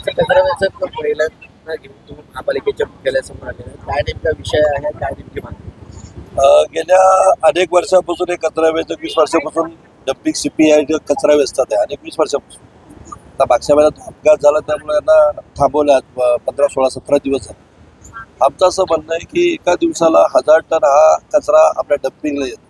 आमचं कचरा पहिल्यांदा घेऊन तुम्ही महापालिकेच्या मुख्यालयासमोर आले काय नेमका विषय आहे? काय नेमकी मागणी गेल्या अनेक वर्षापासून हे कचरा वेचक वीस वर्षापासून डम्पिंग सीपीआय कचरा वेचतात आहे. अनेक वीस वर्षापासून. आता मागच्या वेळेला अपघात झाला त्यामुळे यांना थांबवल्या पंधरा सोळा सतरा दिवस झाले. आमचं असं म्हणणं आहे की एका दिवसाला हजार टन हा कचरा आपल्या डम्पिंगला येतो.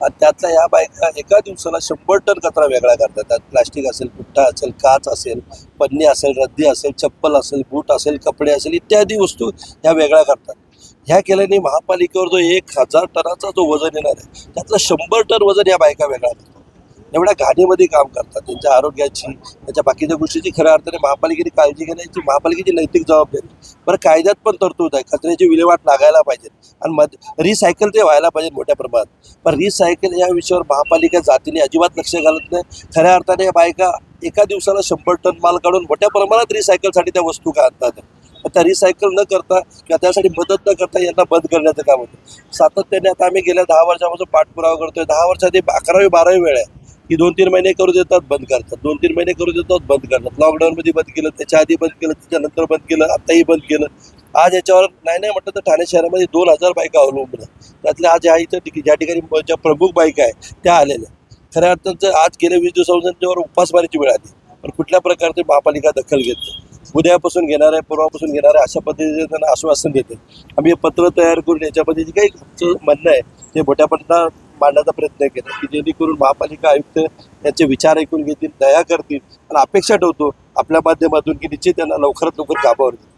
त्यातल्या या बायका एका दिवसाला शंभर टन कचरा वेगळा करतात. त्यात प्लास्टिक असेल पुट्टा असेल काच असेल पन्नी असेल रद्दी असेल चप्पल असेल बूट असेल कपडे असेल इत्यादी वस्तू ह्या वेगळ्या करतात. ह्या केल्याने महापालिकेवर जो एक हजार टनाचा जो वजन येणार आहे त्यातलं शंभर टन वजन या बायका वेगळा करतात. एवढ्या घाणीमध्ये काम करतात. त्यांच्या आरोग्याची त्याच्या बाकीच्या गोष्टीची खऱ्या अर्थाने महापालिकेने काळजी घेण्याची महापालिकेची नैतिक जबाबदारी. बरं कायद्यात पण तरतूद आहे. कचऱ्याची विल्हेवाट लागायला पाहिजे. आणि मध रिसायकल ते व्हायला पाहिजे मोठ्या प्रमाणात. पण रिसायकल या विषयावर महापालिका जातीने अजिबात लक्ष घालत नाही. खऱ्या अर्थाने बायका एका दिवसाला शंभर टन माल काढून मोठ्या प्रमाणात रिसायकलसाठी त्या वस्तू का आणतात त्या रिसायकल न करता किंवा त्यासाठी मदत न करता यांना बंद करण्याचं काम होतं. सातत्याने आता आम्ही गेल्या दहा वर्षापासून पाठपुरावा करतोय. दहा वर्षात अकरावी बारावी वेळ आहे. की दोन तीन महिने करू देतात बंद करतात. दोन तीन महिने करू देतात बंद करतात. लॉकडाऊनमध्ये बंद केलं त्याच्या आधी बंद केलं त्याच्यानंतर बंद केलं आताही बंद केलं. आज याच्यावर नाही नाही म्हटलं तर ठाणे शहरामध्ये दोन हजार बायका अवलंबून आहेत. त्यातल्या आज ह्या इथं ज्या ठिकाणी ज्या प्रमुख बायका आहे त्या आलेल्या खऱ्या अर्थांचं आज गेल्या वीस दिवसापासून त्यावर उपासमारीची वेळ आली. पण कुठल्या प्रकारचे महापालिका दखल घेत नाही. उद्यापासून घेणार आहे परवापासून घेणार आहे अशा पद्धतीने त्यांना आश्वासन देते. आम्ही हे पत्र तयार करून याच्यामध्ये जे काही आमचं म्हणणं आहे ते मोठ्यापणा मांडण्याचा प्रयत्न केला की जेणेकरून महापालिका आयुक्त याचे विचार ऐकून घेतील दया करतील आणि अपेक्षा ठेवतो आपल्या माध्यमातून की निश्चित त्यांना लवकरात लवकर कामावर घेतील